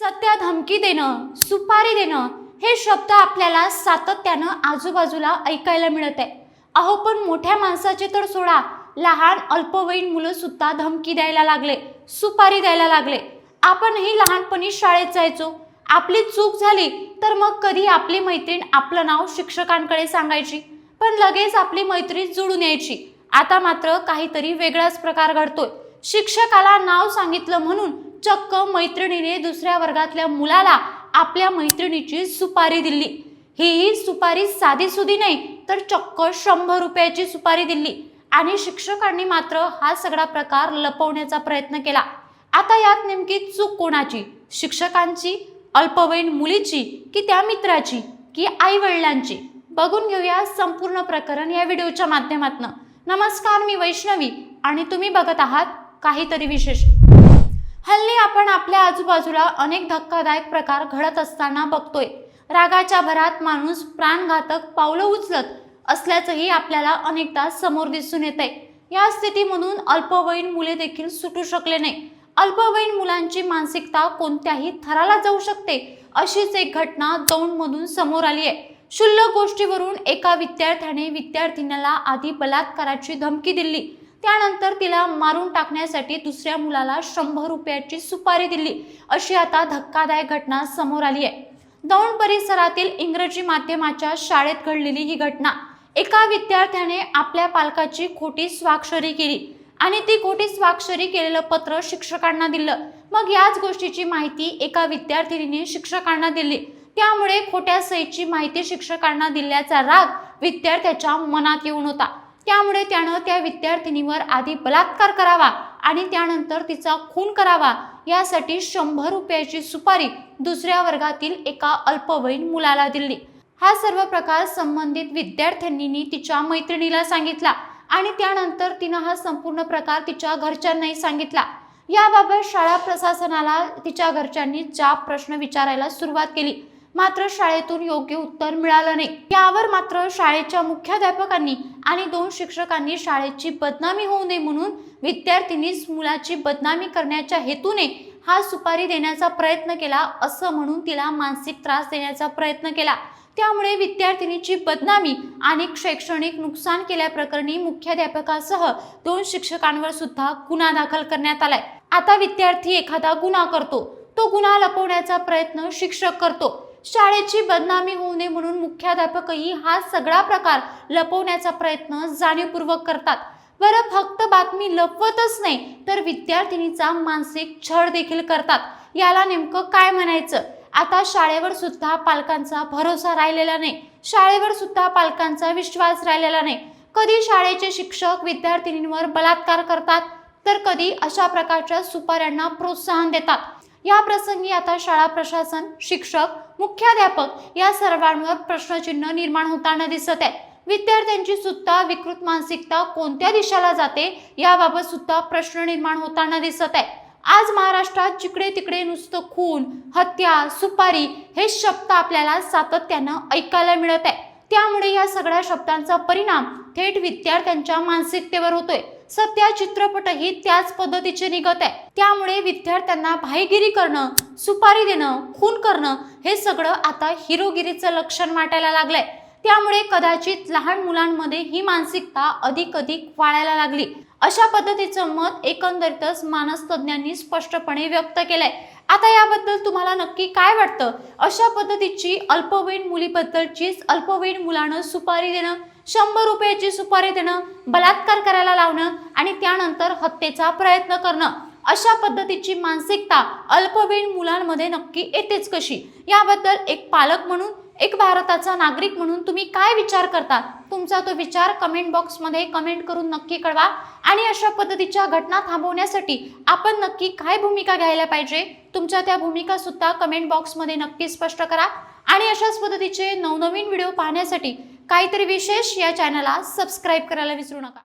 सत्या धमकी देणं सुपारी देणं हे शब्द आपल्याला सातत्यानं आजूबाजूला ऐकायला मिळत आहे अहो पण मोठ्या माणसाचे तर सोडा लहान अल्पवयीन मुलं सुद्धा धमकी द्यायला लागले सुपारी द्यायला लागले. आपणही लहानपणी शाळेत जायचो. आपली चूक झाली तर मग कधी आपली मैत्रीण आपलं नाव शिक्षकांकडे सांगायची? पण लगेच आपली मैत्रीण जुळून यायची. आता मात्र काहीतरी वेगळाच प्रकार घडतोय. शिक्षकाला नाव सांगितलं म्हणून चक्क मैत्रिणीने दुसऱ्या वर्गातल्या मुलाला आपल्या मैत्रिणीची सुपारी दिली. ही सुपारी साधी सुधी नाही तर चक्क शंभर रुपयाची सुपारी दिली आणि शिक्षकांनी मात्र हा सगळा प्रकार लपवण्याचा प्रयत्न केला. आता यात नेमकी चूक कोणाची? शिक्षकांची अल्पवयीन मुलीची की त्या मित्राची की आई वडिलांची बघून घेऊया संपूर्ण प्रकरण या व्हिडिओच्या माध्यमातून. नमस्कार मी वैष्णवी आणि तुम्ही बघत आहात काहीतरी विशेष. हल्ली आपण आपल्या आजूबाजूला अनेक धक्कादायक प्रकार घडत असताना बघतोय. रागाच्या भरात माणूस प्राणघातक पावलं उचलत असल्याचंही आपल्याला अनेकदा समोर दिसून येते या स्थितीमधून अल्पवयीन मुले देखील सुटू शकले नाही. अल्पवयीन मुलांची मानसिकता कोणत्याही थराला जाऊ शकते अशीच एक घटना दौंडमधून समोर आली आहे. क्षुल्लक गोष्टीवरून एका विद्यार्थ्याने विद्यार्थिनीला आधी बलात्काराची धमकी दिली. त्यानंतर तिला मारून टाकण्यासाठी दुसऱ्या मुलाला शंभर रुपयाची सुपारी दिली. अशी आता धक्कादायक घटना समोर आली आहे. दौंड परिसरातील इंग्रजी माध्यमाच्या शाळेत घडलेली ही घटना. एका विद्यार्थ्याने आपल्या पालकाची खोटी स्वाक्षरी केली आणि ती खोटी स्वाक्षरी केलेलं पत्र शिक्षकांना दिलं. मग याच गोष्टीची माहिती एका विद्यार्थिनीने शिक्षकांना दिली. त्यामुळे खोट्या सहीची माहिती शिक्षकांना दिल्याचा राग विद्यार्थ्याच्या मनात येऊन होता. त्यामुळे त्यानं त्या विद्यार्थिनीवर आधी बलात्कार करावा आणि त्यानंतर तिचा खून करावा. यासाठी शंभर रुपयाची सुपारी दुसऱ्या वर्गातील एका अल्पवयीन मुलाला दिली. हा सर्व प्रकार संबंधित विद्यार्थ्यांनी तिच्या मैत्रिणीला सांगितला आणि त्यानंतर तिनं हा संपूर्ण प्रकार तिच्या घरच्यांनाही सांगितला. याबाबत शाळा प्रशासनाला तिच्या घरच्यांनी जाब प्रश्न विचारायला सुरुवात केली मात्र शाळेतून योग्य उत्तर मिळालं नाही. यावर मात्र शाळेच्या मुख्याध्यापकांनी आणि दोन शिक्षकांनी शाळेची बदनामी होऊ नये म्हणून विद्यार्थिनीस मुलाची बदनामी करण्याच्या हेतूने हा सुपारी देण्याचा प्रयत्न केला असं म्हणून तिला मानसिक त्रास देण्याचा प्रयत्न केला. त्यामुळे विद्यार्थिनीची बदनामी आणि शैक्षणिक नुकसान केल्याप्रकरणी मुख्याध्यापकासह दोन शिक्षकांवर सुद्धा गुन्हा दाखल करण्यात आलाय. आता विद्यार्थी एखादा गुन्हा करतो. तो गुन्हा लपवण्याचा प्रयत्न शिक्षक करतो. शाळेची बदनामी होऊ नये म्हणून मुख्याध्यापकही हा सगळा प्रकार लपवण्याचा प्रयत्न जाणीवपूर्वक करतात. बरं फक्त बातमी लपवतच नाही तर विद्यार्थिनीचा मानसिक छळ देखील करतात. याला नेमकं काय म्हणायचं? आता शाळेवर सुद्धा पालकांचा भरोसा राहिलेला नाही. शाळेवर सुद्धा पालकांचा विश्वास राहिलेला नाही. कधी शाळेचे शिक्षक विद्यार्थिनींवर बलात्कार करतात? तर कधी अशा प्रकारच्या सुपाऱ्यांना प्रोत्साहन देतात. या प्रसंगी आता शाळा प्रशासन शिक्षक मुख्याध्यापक या सर्वांवर प्रश्नचिन्ह निर्माण होताना दिसत आहे. विद्यार्थ्यांची सुद्धा विकृत मानसिकता कोणत्या दिशेला जाते याबाबत सुद्धा प्रश्न निर्माण होताना दिसत आहे. आज महाराष्ट्रात जिकडे तिकडे नुसतं खून हत्या सुपारी हे शब्द आपल्याला सातत्यानं ऐकायला मिळत आहे. त्यामुळे या सगळ्या शब्दांचा परिणाम थेट विद्यार्थ्यांच्या मानसिकतेवर होतोय. सध्या चित्रपटही त्याच पद्धतीचे निघत आहे. त्यामुळे विद्यार्थ्यांना भाईगिरी करणं सुपारी देणं खून करणं हे सगळं आता हिरोगिरीचं लक्षण वाटायला लागलंय. त्यामुळे कदाचित लहान मुलांमध्ये ही मानसिकता अधिक अधिक वाढायला लागली. अशा पद्धतीचं मत एकंदरीतच मानसतज्ञांनी स्पष्टपणे व्यक्त केलंय. आता याबद्दल तुम्हाला नक्की काय वाटतं? अशा पद्धतीची अल्पवयीन मुलीबद्दलचीच अल्पवयीन मुलानं सुपारी देणं शंभर रुपयाची सुपारी देणं बलात्कार करायला लावणं आणि त्यानंतर हत्येचा प्रयत्न करणं अशा पद्धतीची मानसिकता अल्पवयीन मुलांमध्ये नक्की येतेच कशी? याबद्दल एक पालक म्हणून एक भारताचा नागरिक म्हणून तुम्ही काय विचार करता? तुमचा तो विचार कमेंट बॉक्समध्ये कमेंट करून नक्की कळवा. आणि अशा पद्धतीच्या घटना थांबवण्यासाठी आपण नक्की काय भूमिका घ्यायला पाहिजे? तुमच्या त्या भूमिका सुद्धा कमेंट बॉक्समध्ये नक्की स्पष्ट करा. आणि अशाच पद्धतीचे नवनवीन व्हिडिओ पाहण्यासाठी काहीतरी विशेष या चॅनलला सबस्क्राईब करायला विसरू नका.